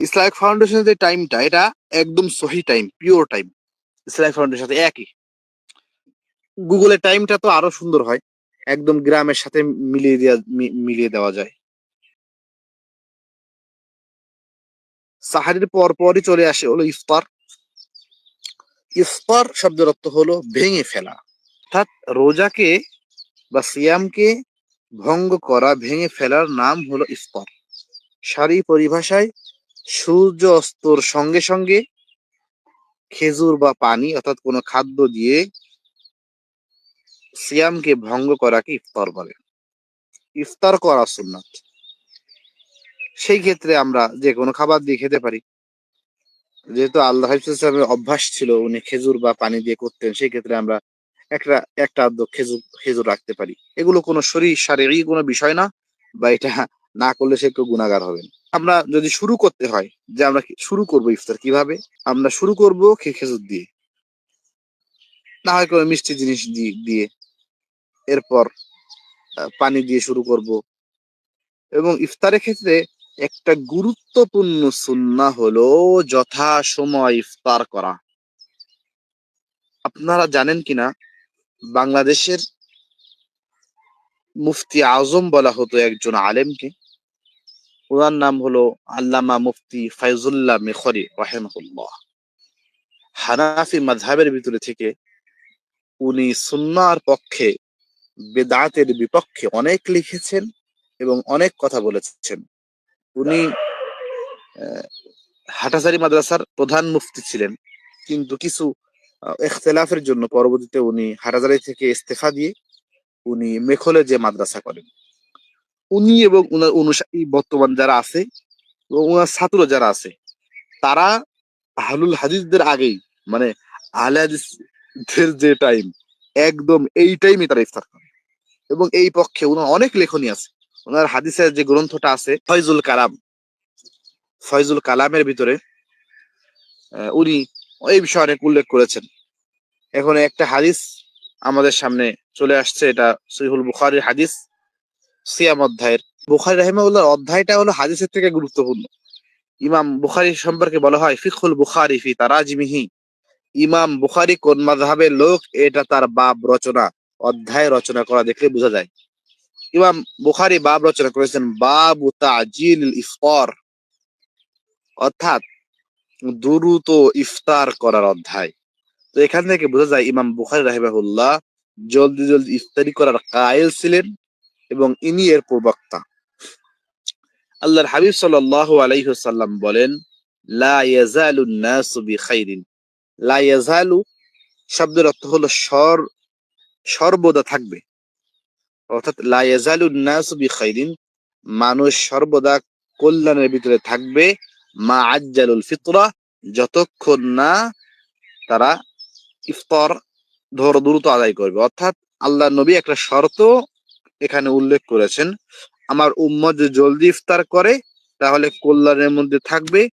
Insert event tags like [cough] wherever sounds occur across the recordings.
Islamic ফাউন্ডেশনের যে টাইমটা, এটা একদম সহি টাইম পিওর টাইম ইসলামিক ফাউন্ডেশনের সাথে একই। গুগলের টাইমটা তো আরও সুন্দর হয়। একদম গ্রামের সাথে মিলিয়ে দেওয়া মিলিয়ে দেওয়া যায়। সাহারির পর পরই চলে আসে হলো ইফতার। ইফতার শব্দের অর্থ হলো ভেঙে ফেলা। অর্থাৎ রোজাকে বা সিয়ামকে ভঙ্গ করা, ভেঙে ফেলার নাম হলো ইফতার। সারি পরিভাষায় সূর্য অস্তর সঙ্গে সঙ্গে খেজুর বা পানি অর্থাৎ কোনো খাদ্য দিয়ে সিয়ামকে ভঙ্গ করাকে ইফতার বলে। ইফতার করা সুন্নাত। সেই ক্ষেত্রে আমরা যে কোনো খাবার দিয়ে খেতে পারি। যেহেতু আল্লাহ হাফিজের অভ্যাস ছিল উনি খেজুর বা পানি দিয়ে করতেন, সেই ক্ষেত্রে আমরা একটা একটা আধ খেজুর খেজুর রাখতে পারি। এগুলো কোনো শরীর, শারীরিক কোনো বিষয় না, বা এটা না করলে সে কেউ গুণাগার হবেন আমরা যদি শুরু করতে হয় যে আমরা শুরু করব ইফতার কীভাবে? আমরা শুরু করব খেজুর দিয়ে। না হয় কোনো মিষ্টি জিনিস দিয়ে। এরপর পানি দিয়ে শুরু করব। এবং ইফতারের ক্ষেত্রে একটা গুরুত্বপূর্ণ সুন্না হলো যথা সময় ইফতার করা। আপনারা জানেন কিনা? বাংলাদেশের মুফতি আজম বলা হতো একজন আলেমকে। ওনার নাম হলো আল্লামা মুফতি ফাইজুল্লাহ মেখরি রাহেমাহুল্লাহ। হানাফি মাযহাবের ভিতরে থেকে উনি সুন্নার পক্ষে বেদাতের বিপক্ষে অনেক লিখেছেন এবং অনেক কথা বলেছেন। উনি আহ, হাটাজারি মাদ্রাসার প্রধান মুফতি ছিলেন কিন্তু কিছু আহ, ইখতিলাফের জন্য পরবর্তীতে উনি হাটাজারি থেকে ইস্তেফা দিয়ে উনি মেখলে যে মাদ্রাসা করেন। উনি এবং উনার অনুসারী বর্তমান যারা আছে এবং উনার ছাত্র যারা আছে, তারা আহলুল হাদিসদের আগেই মানে আহলে হাদিসদের যে টাইম একদম এই টাইমে তারা ইফতার করে। এবং এই পক্ষে উনার অনেক লেখনী আছে। ওনার হাদিসের যে গ্রন্থটা আছে, ফয়জুল কালাম, ফয়জুল কালামের ভিতরে উনি এই বিষয়ে অনেক উল্লেখ করেছেন। এখন একটা হাদিস আমাদের সামনে চলে আসছে, এটা সহিহুল বুখারীর হাদিস। সিয়াম অধ্যায়ের। বুখারী রাহিমাহুল্লাহর অধ্যায়টা হলো হাদিসের থেকে গুরুত্বপূর্ণ। ইমাম বুখারি সম্পর্কে বলা হয় ফিখুল বুখারি ফি তারাজিমিহি। ইমাম বুখারি কোন মাযহাবের লোক, এটা তার বাব রচনা, অধ্যায় রচনা করা দেখলে বোঝা যায়। ইমাম বুখারি বাব রচনা করেছেন, বাবু তাজিল ইফতার। অর্থাৎ দ্রুত ইফতার করার অধ্যায়। তো এখান থেকে বোঝা যায়, ইমাম বুখারী রাহিমাহুল্লাহ জলদি জলদি ইফতারি করার কায়েল ছিলেন। এবং ইনি এর প্রবক্তা। আল্লাহর হাবিব সাল্লাল্লাহু আলাইহি ওয়াসাল্লাম বলেন, লা ইয়াজালু নাসু বিখাইরিন। লা ইয়াজালু শব্দের অর্থ হলো সর সর্বদা থাকবে। অর্থাৎ লা ইয়াজালু নাসু বিখাইরিন, মানুষ সর্বদা কল্যাণের ভিতরে থাকবে, মা আজ্জালুল ফিতরা, যতক্ষণ না তারা ইফতার ধর দ্রুত আদায় করবে। অর্থাৎ আল্লাহ নবী একটা শর্ত এখানে উল্লেখ করেছেন, আমার উম্মত যদি জলদি ইফতার করে, তাহলে কল্যাণের মধ্যে থাকবে।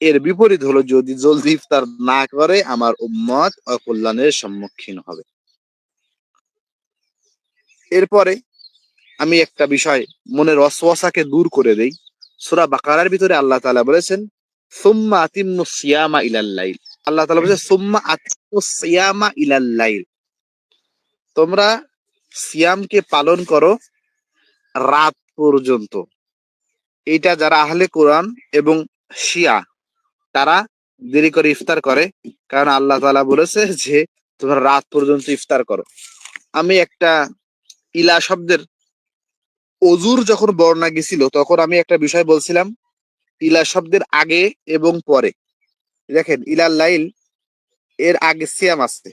এর বিপরীত হলো, যদি জলদি ইফতার না করে, আমার উম্মত অকল্যাণের সম্মুখীন হবে। এরপরে আমি একটা বিষয় মনের অসওয়াসাকে দূর করে দেই। সূরা বাকারার ভিতরে আল্লাহ তাআলা বলেছেন, সুম্মা আতিম্মু সিয়ামা ইলাল লাইল। আল্লাহ তাআলা বলেছেন, সুম্মা আতিম্মু সিয়ামা ইলাল লাইল। তোমরা সিয়ামকে পালন করো রাত পর্যন্ত। এইটা যারা আহলে কোরআন এবং শিয়া, তারা দেরি করে ইফতার করে, কারণ আল্লাহ তালা বলেছে যে, তোমরা রাত পর্যন্ত ইফতার করো। আমি একটা ইলা শব্দের অজুর যখন বর্ণনা গেছিল, তখন আমি একটা বিষয় বলছিলাম, ইলা শব্দের আগে এবং পরে। দেখেন ইলা লাইল এর আগে সিয়াম আসছে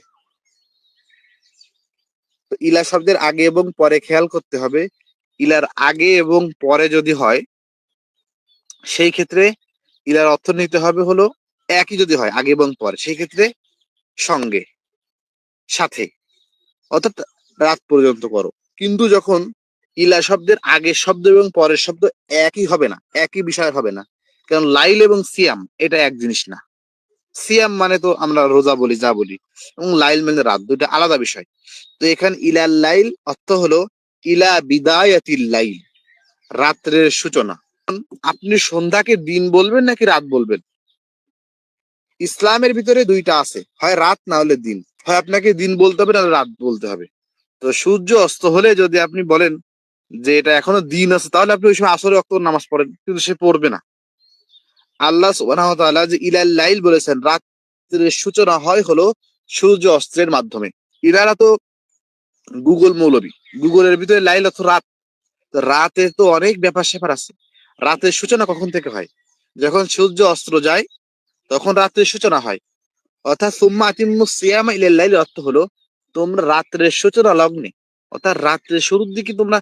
তো ইলা শব্দের আগে এবং পরে খেয়াল করতে হবে। ইলার আগে এবং পরে যদি হয়, সেই ক্ষেত্রে ইলার অর্থ নিতে হবে হলো একই যদি হয়, আগে এবং পরে। সেই ক্ষেত্রে সঙ্গে, সাথে, অর্থাৎ রাত পর্যন্ত করো। কিন্তু যখন ইলা শব্দের আগের শব্দ এবং পরের শব্দ একই হবে না, একই বিষয় হবে না, কারণ লাইল এবং সিয়াম, এটা এক জিনিস না। সিয়াম মানে তো আমরা রোজা বলি, যা বলি। এবং লাইল মানে রাত দুটা আলাদা বিষয়। তো এখানে ইলাল লাইল অর্থ হলো ইলা বিদায়াতিল লাইল, রাত্রের সূচনা। আপনি সন্ধ্যাকে দিন বলবেন নাকি রাত বলবেন? ইসলামের ভিতরে দুইটা আছে, হয় রাত না হলে দিন। হয় আপনাকে দিন বলতে হবে, না রাত বলতে হবে। তো সূর্য অস্ত হলে যদি আপনি বলেন যে এটা এখনও দিন আছে, তাহলে আপনি ওই সময় আসরে অক্ত নামাজ পড়েন, কিন্তু সে পড়বে না। আল্লাহ তাআলা যে ইলাল লাইল বলেছেন, রাত্রের সূচনা হয় হলো সূর্য অস্ত্রের মাধ্যমে। ইনারা তো গুগল মৌলবী। গুগলের ভিতরে লাইল অর্থ রাত। রাতে তো অনেক ব্যাপার স্যাপার আছে। রাতের সূচনা কখন থেকে হয়? যখন সূর্য অস্ত্র যায়, তখন রাত্রের সূচনা হয়। অর্থাৎ সুম্মা আতিম্মু সিয়ামা ইলাল লাইল অর্থ হলো, তোমরা রাত্রের সূচনা লগ্নে। অর্থাৎ রাত্রের শুরুর দিকে তোমরা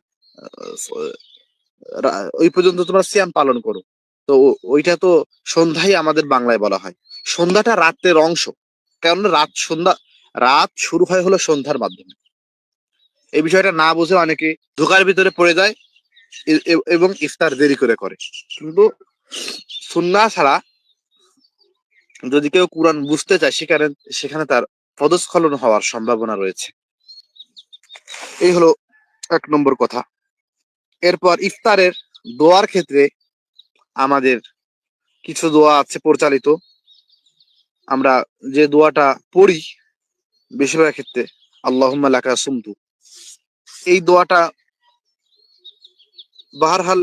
ওই পর্যন্ত তোমরা সিয়াম পালন করো। তো ওইটা তো সন্ধ্যাই আমাদের বাংলায় বলা হয়। সন্ধ্যাটা রাত্রের অংশ। কারণ রাত সন্ধ্যা, রাত শুরু হয় হলো সন্ধ্যার মাধ্যমে। এই বিষয়টা না বুঝে অনেকে ধোকার ভিতরে পড়ে যায় এবং ইফতার দেরি করে করে। কিন্তু সুন্না ছাড়া যদি কেউ কোরআন বুঝতে চায়, সেখানে সেখানে তার পদস্খলন হওয়ার সম্ভাবনা রয়েছে। এই হলো এক নম্বর কথা। এরপর ইফতারের দোয়ার ক্ষেত্রে আমাদের কিছু দোয়া আছে পরিচালিত। আমরা যে দোয়াটা পড়ি বেশিরভাগ ক্ষেত্রে, আল্লাহুম্মা লাকা সুমতু। এই দোয়াটা বাহারহাল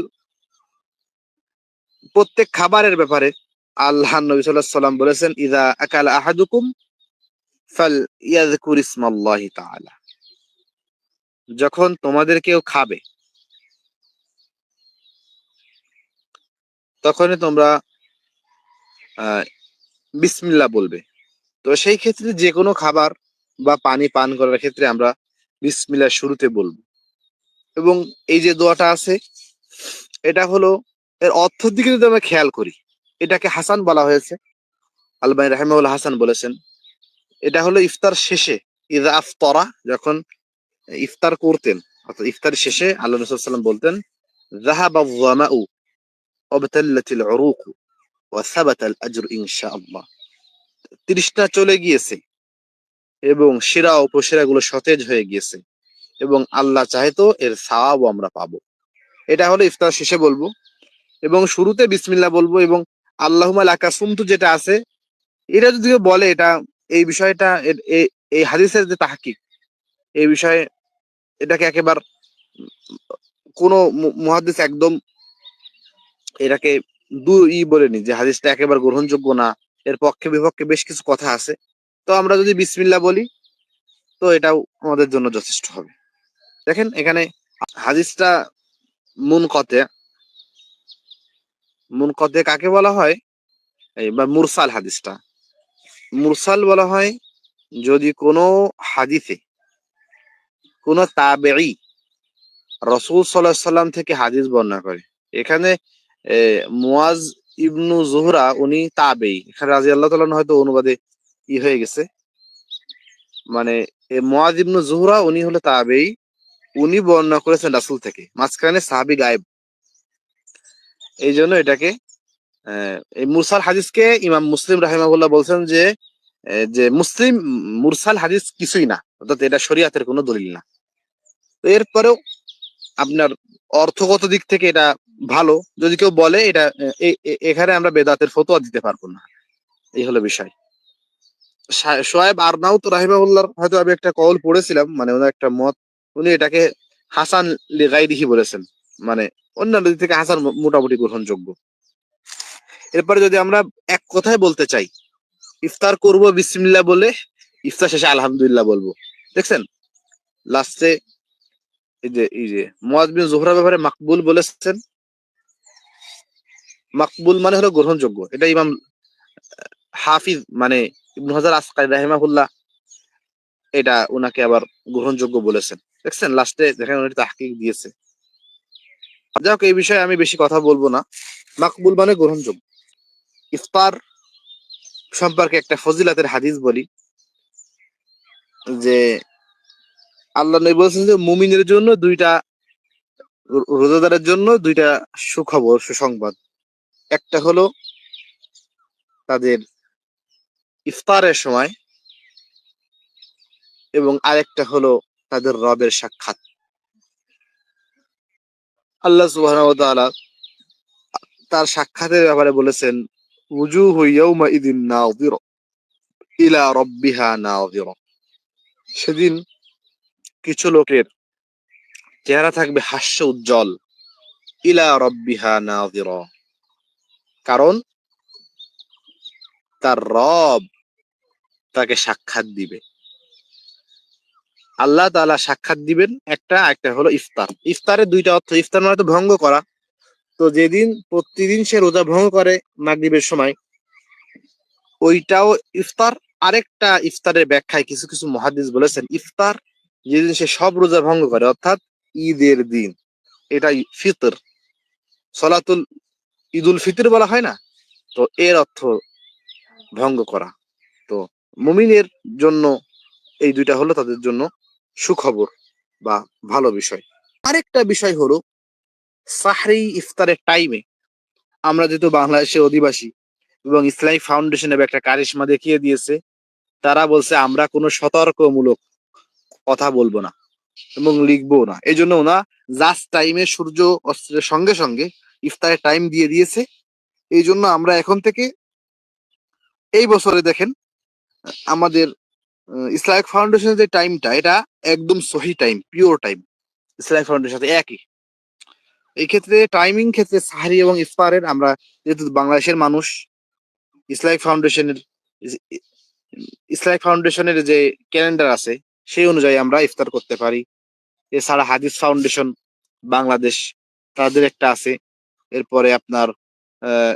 প্রত্যেক খাবারের ব্যাপারে আল্লাহ নবী আলাইহি সাল্লাম বলেছেন ইদা আকালা আহাদুকুম ফাল ইয়াযকুর ইসমাল্লাহি তাআলা। যখন তোমাদের কেউ খাবে তখনই তোমরা আহ, বিসমিল্লাহ বলবে। তো সেই ক্ষেত্রে যে কোনো খাবার বা পানি পান করার ক্ষেত্রে আমরা বিসমিল্লাহ শুরুতে বলব। এবং এই যে দোয়াটা আছে এটা হলো এর অর্থের দিকে যদি আমরা খেয়াল করি এটাকে হাসান বলা হয়েছে। আলবাই রাহিমাউল হাসান বলেছেন এটা হলো ইফতার শেষে ইদা আফতরা যখন ইফতার করতেন অর্থাৎ ইফতার শেষে আল্লাহ সাল্লাম বলতেন জাহাবা যামাউ অবতাল্লাতিল উরুক ওয়া সাবাতা আল আজর ইনশাআল্লাহ তৃষ্ণা চলে গিয়েছে এবং শিরা উপশিরা গুলো সতেজ হয়ে গিয়েছে এবং আল্লাহ চাহে তো এর সাওয়াবও আমরা পাবো। এটা হলো ইফতার শেষে বলব এবং শুরুতে বিসমিল্লাহ বলব এবং আল্লাহুমা লাকা সুমতু যেটা আছে, এটা যদি বলে এটা, এই বিষয়টা এই হাদিসের যে তাহকিক, এই বিষয়ে এটাকে একেবারে কোন মহাদিস একদম এটাকে দু ই বলেনি যে হাদিসটা একেবারে গ্রহণযোগ্য না, এর পক্ষে বিপক্ষে বেশ কিছু কথা আছে। তো আমরা যদি বিসমিল্লা বলি, তো এটাও আমাদের জন্য যথেষ্ট হবে। দেখেন এখানে হাদিসটা মুন কতে মুন কতে কাকে বলা হয়? বা মুরসাল হাদিসটা। মুরসাল বলা হয় যদি কোনো হাদিসে, কোনো তাবেই রসুল সাল্লাহ সাল্লাম থেকে হাদিস বর্ণনা করে। এখানে মুয়াজ ইবনু জোহরা উনি তাবেই। এখানে রাজি আল্লাহ তালন হয়তো অনুবাদে ই হয়ে গেছে। মানে মুয়াজ ইবনু জোহরা উনি হলো তাবেই। উনি বর্ণনা করেছেন রাসুল থেকে। মাঝখানে সাহাবি গায়েব। এই জন্য এটাকে এই মুরসাল হাদিসকে ইমাম মুসলিম রাহিমাহুল্লাহ বলছেন যে যে মুসলিম, মুরসাল হাদিস কিছুই না। অর্থাৎ এটা শরিয়াতের কোনো দলিল না। এরপরেও আপনার অর্থগত দিক থেকে এটা ভালো। যদি কেউ বলে, এটা এখানে আমরা বেদাতের ফতোয়া দিতে পারব না। এই হলো বিষয়। শোয়েব আরনাউত রাহিমাহুল্লাহর হয়তো আমি একটা কল পড়েছিলাম মানে ওনার একটা মত, উনি এটাকে হাসান লিগাইরিহি বলেছেন। মানে অন্যান্য দিক থেকে হাসান মোটামুটি গ্রহণযোগ্য। এরপরে যদি আমরা এক কথায় বলতে চাই, ইফতার করব বিসমিল্লাহ বলে, ইফতার শেষে আলহামদুলিল্লাহ বলব। দেখছেন? লাস্টে এই যে এই যে মুয়াজ বিন জোহরা ব্যাপারে মাকবুল বলেছেন মাকবুল মানে হলো গ্রহণযোগ্য। এটা ইমাম হাফিজ মানে ইবনু হাজার আসকাই রাহিমাহুল্লাহ এটা ওনাকে আবার গ্রহণযোগ্য বলেছেন। দেখছেন লাস্টে দেখেন উনি তাহকিক দিয়েছে। যাই হোক এই বিষয়ে আমি বেশি কথা বলব না। মাকবুল মানে গ্রহণযোগ্য। ইফতার সম্পর্কে একটা ফজিলাতের হাদিস বলি, যে আল্লাহ নবী বলছেন যে মুমিনের জন্য দুইটা রোজাদারের জন্য দুইটা সুখবর, সুসংবাদ। একটা হলো তাদের ইফতারের সময় এবং আরেকটা হলো তাদের রবের সাক্ষাৎ। আল্লাহ ওয়া তার সাক্ষাতের ব্যাপারে বলেছেন ইয়াউমা ইদিন ইলা সেদিন কিছু লোকের চেহারা থাকবে হাস্য উজ্জ্বল, ইলা রব্বিহা নাযিরা। কারণ তার রব তাকে সাক্ষাৎ দিবে। আল্লাহ তাআলা সাক্ষাৎ দিবেন একটা একটা হলো ইফতার। ইফতারের দুইটা অর্থ, ইফতার মানে তো ভঙ্গ করা। তো যেদিন, প্রতিদিন সে রোজা ভঙ্গ করে মাগরিবের সময়, ওইটাও ইফতার। আরেকটা ইফতারের ব্যাখ্যায় কিছু কিছু মহাদিস বলেছেন, ইফতার যেদিন সে সব রোজা ভঙ্গ করে, অর্থাৎ ঈদের দিন এটা ফিতর। সলাতুল ঈদুল ফিতর বলা হয় না? তো এর অর্থ ভঙ্গ করা। তো মুমিনের জন্য এই দুইটা হলো তাদের জন্য সুখবর বা ভালো বিষয়। আরেকটা বিষয় হলো, সাহরি ইফতারের টাইমে আমরা যেহেতু বাংলাদেশের অধিবাসী এবং ইসলামিক ফাউন্ডেশনের একটা কারিশমা দেখিয়ে দিয়েছে, তারা বলছে, আমরা কোনো সতর্কমূলক কথা বলব না এবং লিখব না। এই জন্য ওনা জাস্ট টাইমে সূর্য অস্ত্রের সঙ্গে সঙ্গে ইফতারের টাইম দিয়ে দিয়েছে। এই জন্য আমরা এখন থেকে এই বছরে দেখেন, আমাদের ইসলামিক ফাউন্ডেশনের যে টাইমটা এটা একদম সহি টাইম পিওর টাইম ইসলামিক ফাউন্ডেশনের সাথে একই। এই ক্ষেত্রে টাইমিং ক্ষেত্রে সাহারি এবং ইফতারের আমরা যেহেতু বাংলাদেশের মানুষ, ইসলামিক ফাউন্ডেশনের ইসলামিক ফাউন্ডেশনের যে ক্যালেন্ডার আছে, সেই অনুযায়ী আমরা ইফতার করতে পারি। এছাড়া হাদিস ফাউন্ডেশন বাংলাদেশ, তাদের একটা আছে। এরপরে আপনার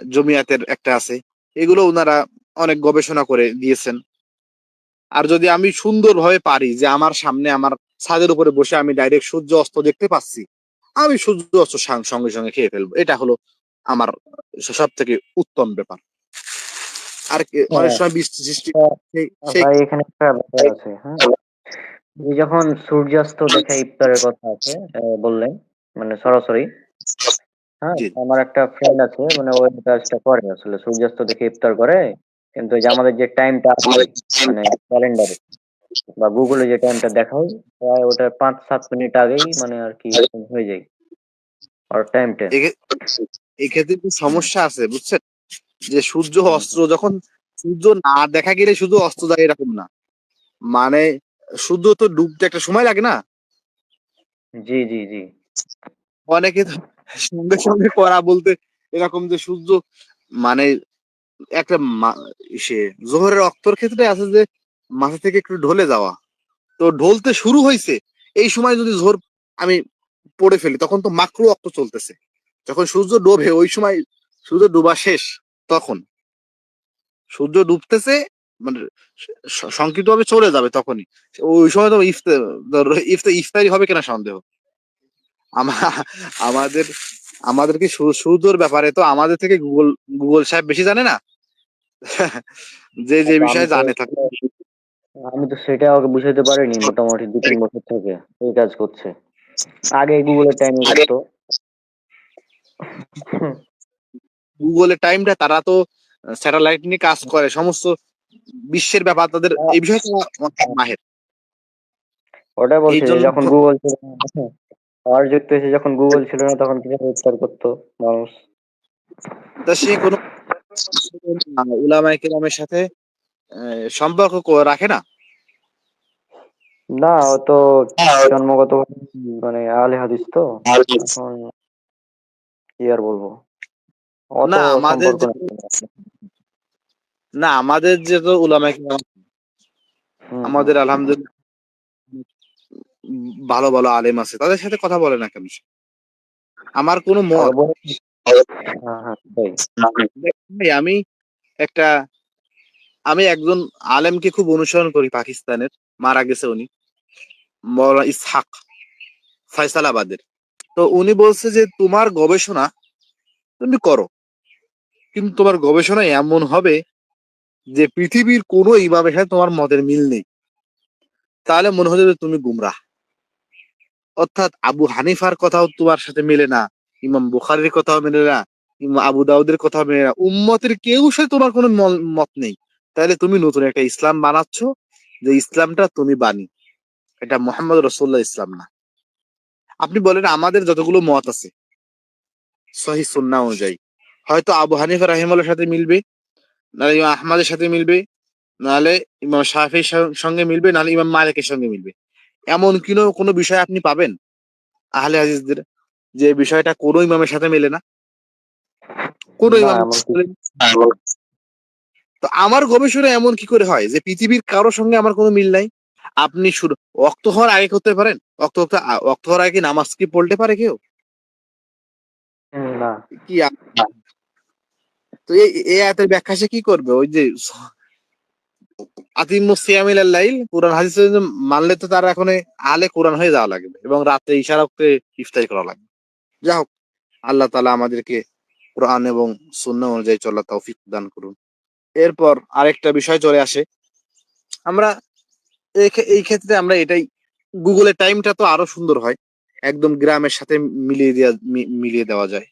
জমিয়াতের একটা আছে। এগুলো ওনারা অনেক গবেষণা করে দিয়েছেন। আর যদি আমি সুন্দরভাবে পারি যে আমার সামনে আমার ছাদের উপরে বসে আমি ডাইরেক্ট সূর্য অস্ত দেখতে পাচ্ছি আমি সূর্য অস্ত সঙ্গে সঙ্গে খেয়ে ফেলব। এটা হলো আমার সব থেকে উত্তম ব্যাপার। আর কি- অনেক হ্যাঁ। সময় বৃষ্টি সৃষ্টি হ্যাঁ, সেই- সেই ভাই এখানে একটা ব্যাপার আছে হ্যাঁ। যখন সূর্যাস্ত দেখে ইফতারের কথা আছে বললেন মানে সরাসরি। হ্যাঁ জি। আমার একটা ফ্রেন্ড আছে মানে ওই কাজটা করে আসলে। সূর্যাস্ত দেখে ইফতার করে কিন্তু এই যে আমাদের যে টাইমটা আছে মানে ক্যালেন্ডারে বা গুগলে যে টাইমটা দেখায় প্রায় ওটার পাঁচ সাত মিনিট আগেই মানে আর কি এরকম হয়ে যায় আর এক্ষে- এক্ষেত্রে একটু সমস্যা আছে বুঝছেন? যে সূর্য অস্ত্র যখন সূর্য না দেখা গেলে শুধু অস্ত যায় এরকম না। মানে সূর্য তো ডুবতে একটা সময় লাগে না? জি জি জি। অনেকে তো সঙ্গে সঙ্গে করা বলতে এরকম যে সূর্য মানে একটা সে জোহরের অক্তর ক্ষেত্রে আছে যে মাথা থেকে একটু ঢলে যাওয়া। তো ঢলতে শুরু হয়েছে এই সময় যদি জোহর আমি পড়ে ফেলি, তখন তো মাকরু অক্ত চলতেছে। যখন সূর্য ডোবে, ওই সময় সূর্য ডুবা শেষ, তখন। সূর্য ডুবতেছে মানে সংকিত ভাবে চলে যাবে তখনই। ওই সময় তো ইফতার ইফতার ইফতারি হবে কিনা সন্দেহ। আমাদের আমাদের কি সূ- সূর্যর ব্যাপারে তো আমাদের থেকে গুগল গুগল সাহেব বেশি জানে না? [laughs] যে যে আচ্ছা, বিষয়ে জানে থাকে আমি তো সেটা ওকে বুঝাইতে পারিনি মোটামুটি দু তিন বছর থেকে এই কাজ করছে। আগে গুগলের টাইম করতো গুগলের টাইমটা তারা তো স্যাটেলাইট নিয়ে কাজ করে সমস্ত বিশ্বের ব্যাপার তাদের এই বিষয়ে অনেক মাহের। ওটা বলছি যখন গুগল আর যুক্ত হয়েছে যখন গুগল ছিল না তখন কীভাবে ইফতার করতো মানুষ? তা সে কোনো উলামায়ে কেরামের সাথে সম্পর্ক ক- রাখে না? না ও তো জন্মগত মানে আলে হাদিস তো কি আর বলব? না, আমাদের যে- না। আমাদের যে তো উলামায়ে কেরাম আমাদের আলহামদুলিল্লাহ ভালো ভালো আলেম আছে তাদের সাথে কথা বলে না কেন আমার কোনো মত হ্যাঁ হ্যাঁ। ভাই, আমি একটা আমি একজন আলেমকে খুব অনুসরণ করি পাকিস্তানের মারা গেছে উনি মৌলানা ইসহাক ফয়সালাবাদের। তো উনি বলছে যে তোমার গবেষণা তুমি করো কিন্তু তোমার গবেষণা এমন হবে যে পৃথিবীর কোনো ইমামের সাথে তোমার মতের মিল নেই। তাহলে মনে হবে যে তুমি গুমরাহ। অর্থাৎ আবু হানিফার কথাও তোমার সাথে মেলে না, ইমাম বুখারির কথাও মেলে না, ইমাম আবু দাউদের কথাও মেলে না। উম্মতের কেউ সাথে তোমার কোনো মত নেই। তাহলে তুমি নতুন একটা ইসলাম বানাচ্ছ, যে ইসলামটা তুমি বানি এটা মোহাম্মদ রসুল্লাহ ইসলাম না। আপনি বলেন আমাদের যতগুলো মত আছে, সহি সুন্না অনুযায়ী, হয়তো আবু হানিফা রাহিমাল্লার সাথে মিলবে, নাহলে ইমাম আহমদের সাথে মিলবে, নাহলে ইমাম শাফির সং- সঙ্গে মিলবে, নাহলে ইমাম মালিকের সঙ্গে মিলবে। এমন কোনো কোনো বিষয় আপনি পাবেন? আহলে হাদিসদের যে বিষয়টা কোনো ইমামের সাথে মেলে না। কোনো ইমাম তো আমার গবেষণা এমন কি করে হয় যে পৃথিবীর কারও সঙ্গে আমার কোনো মিল নাই। আপনি শুরু অক্ত হওয়ার আগে করতে পারেন? অক্ত অক্ত- হওয়ার আগে কি নামাজ কি পড়তে পারে কেউ? না। কি তো এই এই আয়াতের ব্যাখ্যা সে কি করবে? ওই যে আতিমু সিয়ামিল লাইল কোরআন হাদিস মানলে তো তার এখন আলে কোরআন হয়ে যাওয়া লাগবে এবং রাতে ইশারা করতে ইফতারি করা লাগবে। যা হোক, আল্লাহ তালা আমাদেরকে কোরআন এবং শূন্য অনুযায়ী চলা তৌফিক দান করুন। এরপর আরেকটা বিষয় চলে আসে। আমরা এই ক্ষে- এই ক্ষেত্রে আমরা এটাই, গুগলের টাইমটা তো আরও সুন্দর হয়। একদম গ্রামের সাথে মিলিয়ে দেওয়া মিলিয়ে দেওয়া যায়।